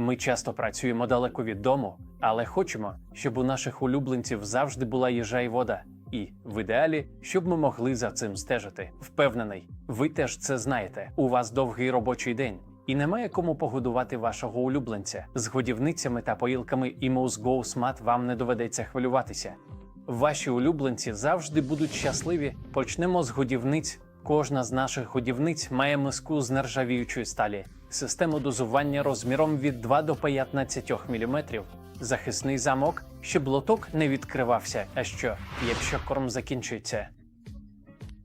Ми часто працюємо далеко від дому, але хочемо, щоб у наших улюбленців завжди була їжа і вода. І в ідеалі, щоб ми могли за цим стежити. Впевнений, ви теж це знаєте. У вас довгий робочий день. І немає кому погодувати вашого улюбленця. З годівницями та поїлками Go Smart вам не доведеться хвилюватися. Ваші улюбленці завжди будуть щасливі. Почнемо з годівниць. Кожна з наших годівниць має миску з нержавіючої сталі, систему дозування розміром від 2 до 15 мм, захисний замок, щоб лоток не відкривався. А що, якщо корм закінчується?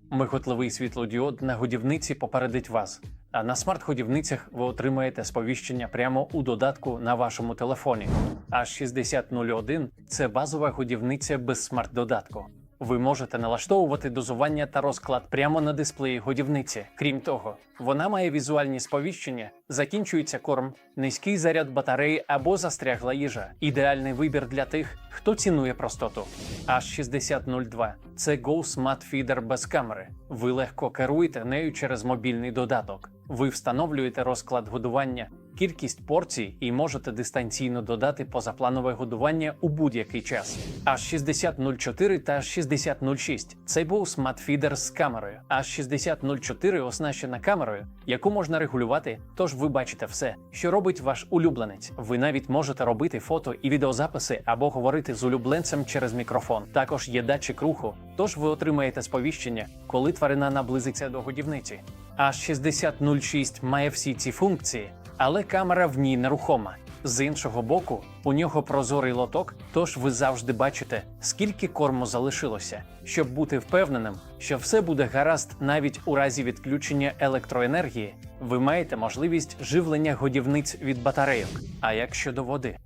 Миготливий світлодіод на годівниці попередить вас. А на смарт-годівницях ви отримаєте сповіщення прямо у додатку на вашому телефоні. А 6001 це базова годівниця без смарт-додатку. Ви можете налаштовувати дозування та розклад прямо на дисплеї годівниці. Крім того, вона має візуальні сповіщення, закінчується корм, низький заряд батареї або застрягла їжа. Ідеальний вибір для тих, хто цінує простоту. H6002 – це Go Smart Feeder без камери. Ви легко керуєте нею через мобільний додаток. Ви встановлюєте розклад годування, кількість порцій і можете дистанційно додати позапланове годування у будь-який час. H6004 та H6006 – це був смарт-фідер з камерою. H6004 оснащена камерою, яку можна регулювати, тож ви бачите все, що робить ваш улюбленець. Ви навіть можете робити фото і відеозаписи або говорити з улюбленцем через мікрофон. Також є датчик руху, тож ви отримаєте сповіщення, коли тварина наблизиться до годівниці. H6006 має всі ці функції, але камера в ній нерухома. З іншого боку, у нього прозорий лоток, тож ви завжди бачите, скільки корму залишилося, щоб бути впевненим, що все буде гаразд навіть у разі відключення електроенергії. Ви маєте можливість живлення годівниць від батарейок. А як щодо води?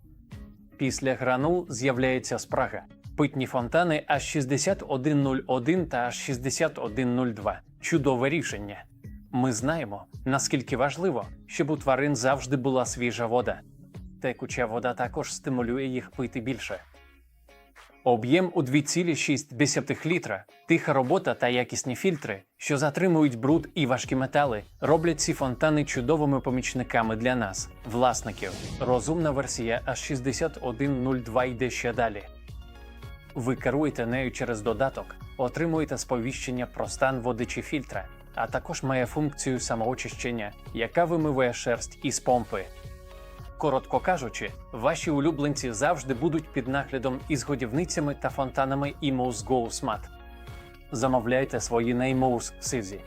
Після гранул з'являється спрага. Питні фонтани H6101 та H6102 – чудове рішення. Ми знаємо, наскільки важливо, щоб у тварин завжди була свіжа вода. Текуча вода також стимулює їх пити більше. Об'єм у 2,6 літра, тиха робота та якісні фільтри, що затримують бруд і важкі метали, роблять ці фонтани чудовими помічниками для нас, власників. Розумна версія H6102 йде ще далі. Ви керуєте нею через додаток, отримуєте сповіщення про стан води чи фільтра, а також має функцію самоочищення, яка вимиває шерсть із помпи. Коротко кажучи, ваші улюбленці завжди будуть під наглядом із годівницями та фонтанами Emos Go Smart. Замовляйте свої на Emos Сизі.